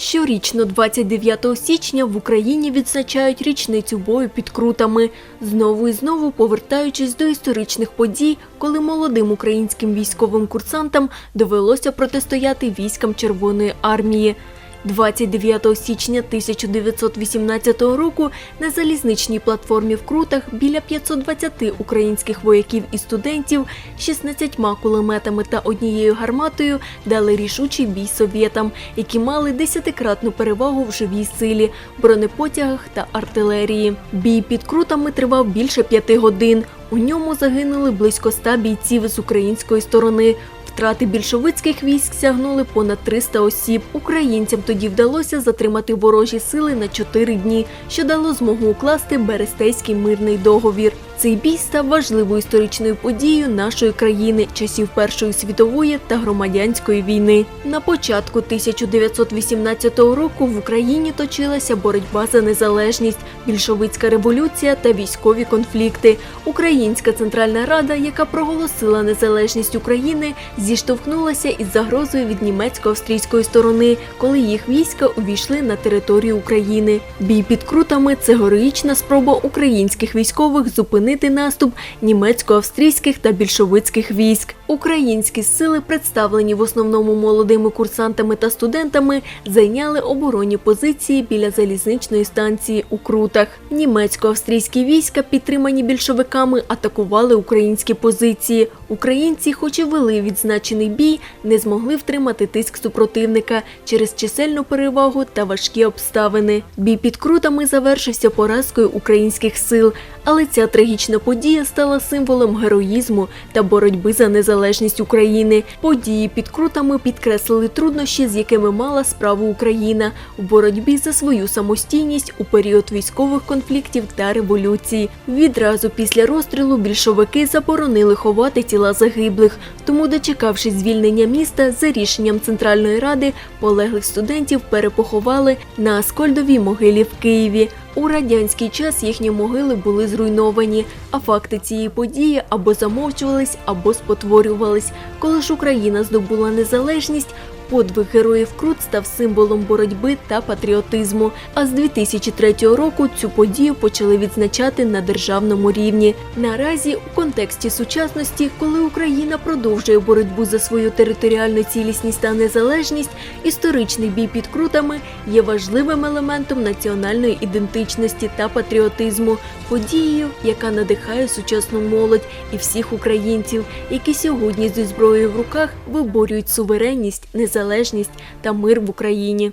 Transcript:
Щорічно, 29 січня, в Україні відзначають річницю бою під крутами, знову і знову повертаючись до історичних подій, коли молодим українським військовим курсантам довелося протистояти військам Червоної армії. 29 січня 1918 року на залізничній платформі в Крутах біля 520 українських вояків і студентів 16 кулеметами та однією гарматою дали рішучий бій совєтам, які мали десятикратну перевагу в живій силі, бронепотягах та артилерії. Бій під Крутами тривав більше п'яти годин. У ньому загинули близько ста бійців з української сторони. Втрати більшовицьких військ сягнули понад 300 осіб. Українцям тоді вдалося затримати ворожі сили на 4 дні, що дало змогу укласти Берестейський мирний договір. Цей бій став важливою історичною подією нашої країни часів Першої світової та громадянської війни. На початку 1918 року в Україні точилася боротьба за незалежність, більшовицька революція та військові конфлікти. Українська Центральна Рада, яка проголосила незалежність України, зіштовхнулася із загрозою від німецько-австрійської сторони, коли їх війська увійшли на територію України. Бій під крутами це героїчна спроба українських військових зупинити наступ німецько-австрійських та більшовицьких військ. Українські сили, представлені в основному молодими курсантами та студентами, зайняли оборонні позиції біля залізничної станції у Крутах. Німецько-австрійські війська, підтримані більшовиками, атакували українські позиції. Українці, хоч і вели відзначений бій, не змогли втримати тиск супротивника через чисельну перевагу та важкі обставини. Бій під крутами завершився поразкою українських сил, але ця трагічна подія стала символом героїзму та боротьби за незалежність України. Події під крутами підкреслили труднощі, з якими мала справу Україна у боротьбі за свою самостійність у період військових конфліктів та революції. Відразу після розстрілу більшовики заборонили ховати тіла загиблих. Тому, дочекавшись звільнення міста, за рішенням Центральної ради полеглих студентів перепоховали на Аскольдовій могилі в Києві. У радянський час їхні могили були зруйновані, а факти цієї події або замовчувались, або спотворювались. Коли ж Україна здобула незалежність, подвиг героїв Крут став символом боротьби та патріотизму. А з 2003 року цю подію почали відзначати на державному рівні. Наразі у контексті сучасності, коли Україна продовжує боротьбу за свою територіальну цілісність та незалежність, історичний бій під крутами є важливим елементом національної ідентичності та патріотизму, подією, яка надихає сучасну молодь і всіх українців, які сьогодні зі зброєю в руках виборюють суверенність, незалежність та мир в Україні.